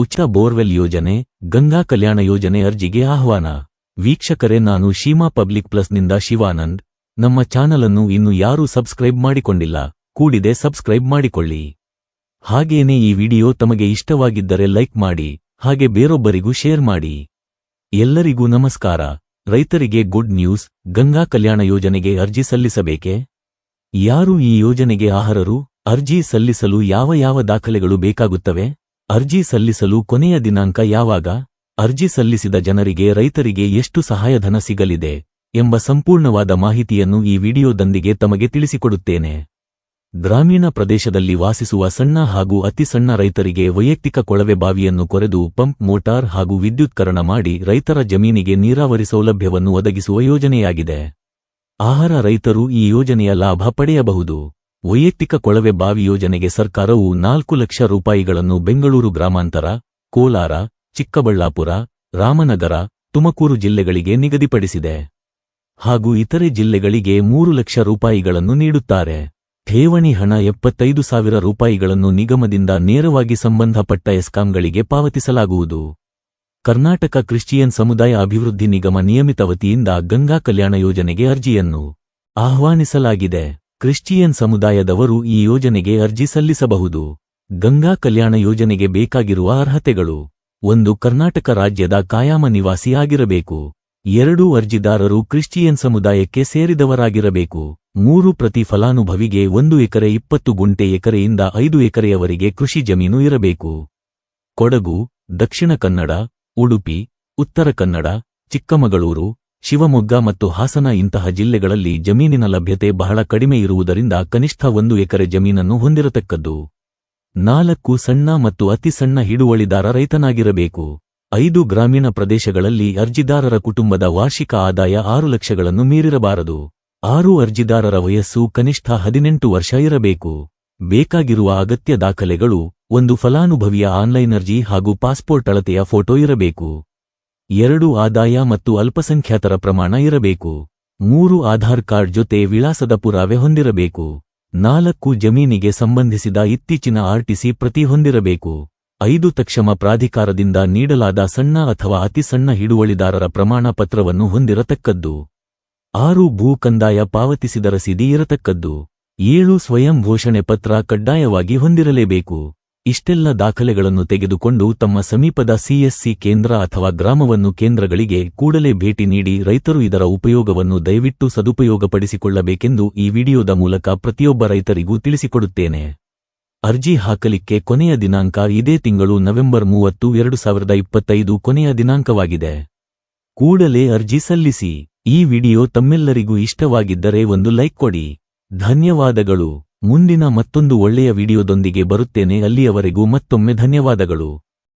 ಉಚಿತ ಬೋರ್ವೆಲ್ ಯೋಜನೆ, ಗಂಗಾ ಕಲ್ಯಾಣ ಯೋಜನೆ ಅರ್ಜಿಗೆ ಆಹ್ವಾನ. ವೀಕ್ಷಕರೇ, ನಾನು ಶೀಮಾ ಪಬ್ಲಿಕ್ ಪ್ಲಸ್ನಿಂದ ಶಿವಾನಂದ್. ನಮ್ಮ ಚಾನಲ್ ಅನ್ನು ಇನ್ನು ಯಾರೂ ಸಬ್ಸ್ಕ್ರೈಬ್ ಮಾಡಿಕೊಂಡಿಲ್ಲ, ಕೂಡಿದೆ ಸಬ್ಸ್ಕ್ರೈಬ್ ಮಾಡಿಕೊಳ್ಳಿ. ಹಾಗೇನೇ ಈ ವಿಡಿಯೋ ತಮಗೆ ಇಷ್ಟವಾಗಿದ್ದರೆ ಲೈಕ್ ಮಾಡಿ, ಹಾಗೆ ಬೇರೊಬ್ಬರಿಗೂ ಶೇರ್ ಮಾಡಿ. ಎಲ್ಲರಿಗೂ ನಮಸ್ಕಾರ. ರೈತರಿಗೆ ಗುಡ್ ನ್ಯೂಸ್, ಗಂಗಾ ಕಲ್ಯಾಣ ಯೋಜನೆಗೆ ಅರ್ಜಿ ಸಲ್ಲಿಸಬೇಕೆ? ಯಾರು ಈ ಯೋಜನೆಗೆ ಆಹಾರರು ಅರ್ಜಿ ಸಲ್ಲಿಸಲು ಯಾವ ಯಾವ ದಾಖಲೆಗಳು ಬೇಕಾಗುತ್ತವೆ? ಅರ್ಜಿ ಸಲ್ಲಿಸಲು ಕೊನೆಯ ದಿನಾಂಕ ಯಾವಾಗ? ಅರ್ಜಿ ಸಲ್ಲಿಸಿದ ಜನರಿಗೆ ರೈತರಿಗೆ ಎಷ್ಟು ಸಹಾಯಧನ ಸಿಗಲಿದೆ ಎಂಬ ಸಂಪೂರ್ಣವಾದ ಮಾಹಿತಿಯನ್ನು ಈ ವಿಡಿಯೋದೊಂದಿಗೆ ತಮಗೆ ತಿಳಿಸಿಕೊಡುತ್ತೇನೆ. ಗ್ರಾಮೀಣ ಪ್ರದೇಶದಲ್ಲಿ ವಾಸಿಸುವ ಸಣ್ಣ ಹಾಗೂ ಅತಿ ಸಣ್ಣ ರೈತರಿಗೆ ವೈಯಕ್ತಿಕ ಕೊಳವೆ ಬಾವಿಯನ್ನು ಕೊರೆದು ಪಂಪ್ ಮೋಟಾರ್ ಹಾಗೂ ವಿದ್ಯುತ್ಕರಣ ಮಾಡಿ ರೈತರ ಜಮೀನಿಗೆ ನೀರಾವರಿ ಸೌಲಭ್ಯವನ್ನು ಒದಗಿಸುವ ಯೋಜನೆಯಾಗಿದೆ. ಆಹಾರ ರೈತರು ಈ ಯೋಜನೆಯ ಲಾಭ ಪಡೆಯಬಹುದು. ವೈಯಕ್ತಿಕ ಕೊಳವೆ ಬಾವಿ ಯೋಜನೆಗೆ ಸರ್ಕಾರವು ನಾಲ್ಕು ಲಕ್ಷ ರೂಪಾಯಿಗಳನ್ನು ಬೆಂಗಳೂರು ಗ್ರಾಮಾಂತರ, ಕೋಲಾರ, ಚಿಕ್ಕಬಳ್ಳಾಪುರ, ರಾಮನಗರ, ತುಮಕೂರು ಜಿಲ್ಲೆಗಳಿಗೆ ನಿಗದಿಪಡಿಸಿದೆ. ಹಾಗೂ ಇತರೆ ಜಿಲ್ಲೆಗಳಿಗೆ ಮೂರು ಲಕ್ಷ ರೂಪಾಯಿಗಳನ್ನು ನೀಡುತ್ತಾರೆ. ಠೇವಣಿ ಹಣ ಎಪ್ಪತ್ತೈದು ಸಾವಿರ ರೂಪಾಯಿಗಳನ್ನು ನಿಗಮದಿಂದ ನೇರವಾಗಿ ಸಂಬಂಧಪಟ್ಟ ಎಸ್ಕಾಂಗಳಿಗೆ ಪಾವತಿಸಲಾಗುವುದು. ಕರ್ನಾಟಕ ಕ್ರಿಶ್ಚಿಯನ್ ಸಮುದಾಯ ಅಭಿವೃದ್ಧಿ ನಿಗಮ ನಿಯಮಿತ ವತಿಯಿಂದ ಗಂಗಾ ಕಲ್ಯಾಣ ಯೋಜನೆಗೆ ಅರ್ಜಿಯನ್ನು ಆಹ್ವಾನಿಸಲಾಗಿದೆ. ಕ್ರಿಶ್ಚಿಯನ್ ಸಮುದಾಯದವರು ಈ ಯೋಜನೆಗೆ ಅರ್ಜಿ ಸಲ್ಲಿಸಬಹುದು. ಗಂಗಾ ಕಲ್ಯಾಣ ಯೋಜನೆಗೆ ಬೇಕಾಗಿರುವ ಅರ್ಹತೆಗಳು. ಒಂದು, ಕರ್ನಾಟಕ ರಾಜ್ಯದ ಕಾಯಾಮ ನಿವಾಸಿ ಆಗಿರಬೇಕು. ಎರಡೂ, ಅರ್ಜಿದಾರರು ಕ್ರಿಶ್ಚಿಯನ್ ಸಮುದಾಯಕ್ಕೆ ಸೇರಿದವರಾಗಿರಬೇಕು. ಮೂರು, ಪ್ರತಿ ಫಲಾನುಭವಿಗೆ ಒಂದು ಎಕರೆ ಇಪ್ಪತ್ತು ಗುಂಟೆ ಎಕರೆಯಿಂದ ಐದು ಎಕರೆಯವರೆಗೆ ಕೃಷಿ ಜಮೀನು ಇರಬೇಕು. ಕೊಡಗು, ದಕ್ಷಿಣ ಕನ್ನಡ, ಉಡುಪಿ, ಉತ್ತರ ಕನ್ನಡ, ಚಿಕ್ಕಮಗಳೂರು ಶಿವಮೊಗ್ಗ ಮತ್ತು ಹಾಸನ ಇಂತಹ ಜಿಲ್ಲೆಗಳಲ್ಲಿ ಜಮೀನಿನ ಲಭ್ಯತೆ ಬಹಳ ಕಡಿಮೆ ಇರುವುದರಿಂದ ಕನಿಷ್ಠ ಒಂದು ಎಕರೆ ಜಮೀನನ್ನು ಹೊಂದಿರತಕ್ಕದ್ದು. ನಾಲ್ಕು ಸಣ್ಣ ಮತ್ತು ಅತಿ ಸಣ್ಣ ಹಿಡುವಳಿದಾರ ರೈತನಾಗಿರಬೇಕು. ಐದು ಗ್ರಾಮೀಣ ಪ್ರದೇಶಗಳಲ್ಲಿ ಅರ್ಜಿದಾರರ ಕುಟುಂಬದ ವಾರ್ಷಿಕ ಆದಾಯ ಆರು ಲಕ್ಷಗಳನ್ನು ಮೀರಿರಬಾರದು. ಆರು ಅರ್ಜಿದಾರರ ವಯಸ್ಸು ಕನಿಷ್ಠ ಹದಿನೆಂಟು ವರ್ಷ ಇರಬೇಕು. ಬೇಕಾಗಿರುವ ಅಗತ್ಯ ದಾಖಲೆಗಳು, ಒಂದು ಫಲಾನುಭವಿಯ ಆನ್ಲೈನ್ ಅರ್ಜಿ ಹಾಗೂ ಪಾಸ್ಪೋರ್ಟ್ ಅಳತೆಯ ಫೋಟೋ ಇರಬೇಕು. ಎರಡು ಆದಾಯ ಮತ್ತು ಅಲ್ಪಸಂಖ್ಯಾತರ ಪ್ರಮಾಣ ಇರಬೇಕು. ಮೂರು ಆಧಾರ್ ಕಾರ್ಡ್ ಜೊತೆ ವಿಳಾಸದ ಪುರಾವೆ ಹೊಂದಿರಬೇಕು. ನಾಲ್ಕು ಜಮೀನಿಗೆ ಸಂಬಂಧಿಸಿದ ಇತ್ತೀಚಿನ ಆರ್ಟಿಸಿ ಪ್ರತಿ ಹೊಂದಿರಬೇಕು. ಐದು ತಕ್ಷಮ ಪ್ರಾಧಿಕಾರದಿಂದ ನೀಡಲಾದ ಸಣ್ಣ ಅಥವಾ ಅತಿ ಸಣ್ಣ ಹಿಡುವಳಿದಾರರ ಪ್ರಮಾಣ ಪತ್ರವನ್ನು ಹೊಂದಿರತಕ್ಕದ್ದು. ಆರು ಭೂ ಕಂದಾಯ ಪಾವತಿಸಿದ ರಸೀದಿ ಇರತಕ್ಕದ್ದು. ಏಳು ಸ್ವಯಂ ಘೋಷಣೆ ಪತ್ರ ಕಡ್ಡಾಯವಾಗಿ ಹೊಂದಿರಲೇಬೇಕು. ಇಷ್ಟೆಲ್ಲ ದಾಖಲೆಗಳನ್ನು ತೆಗೆದುಕೊಂಡು ತಮ್ಮ ಸಮೀಪದ ಸಿಎಸ್ಸಿ ಕೇಂದ್ರ ಅಥವಾ ಗ್ರಾಮವನ್ನು ಕೇಂದ್ರಗಳಿಗೆ ಕೂಡಲೇ ಭೇಟಿ ನೀಡಿ ರೈತರು ಇದರ ಉಪಯೋಗವನ್ನು ದಯವಿಟ್ಟು ಸದುಪಯೋಗಪಡಿಸಿಕೊಳ್ಳಬೇಕೆಂದು ಈ ವಿಡಿಯೋದ ಮೂಲಕ ಪ್ರತಿಯೊಬ್ಬ ರೈತರಿಗೂ ತಿಳಿಸಿಕೊಡುತ್ತೇನೆ. ಅರ್ಜಿ ಹಾಕಲಿಕ್ಕೆ ಕೊನೆಯ ದಿನಾಂಕ ಇದೇ ತಿಂಗಳು ನವೆಂಬರ್ ಮೂವತ್ತು, ಎರಡು ಸಾವಿರದ ಇಪ್ಪತ್ತೈದು ಕೊನೆಯ ದಿನಾಂಕವಾಗಿದೆ. ಕೂಡಲೇ ಅರ್ಜಿ ಸಲ್ಲಿಸಿ. ಈ ವಿಡಿಯೋ ತಮ್ಮೆಲ್ಲರಿಗೂ ಇಷ್ಟವಾಗಿದ್ದರೆ ಒಂದು ಲೈಕ್ ಕೊಡಿ. ಧನ್ಯವಾದಗಳು. ಮುಂದಿನ ಮತ್ತೊಂದು ಒಳ್ಳೆಯ ವಿಡಿಯೋದೊಂದಿಗೆ ಬರುತ್ತೇನೆ. ಅಲ್ಲಿಯವರೆಗೂ ಮತ್ತೊಮ್ಮೆ ಧನ್ಯವಾದಗಳು.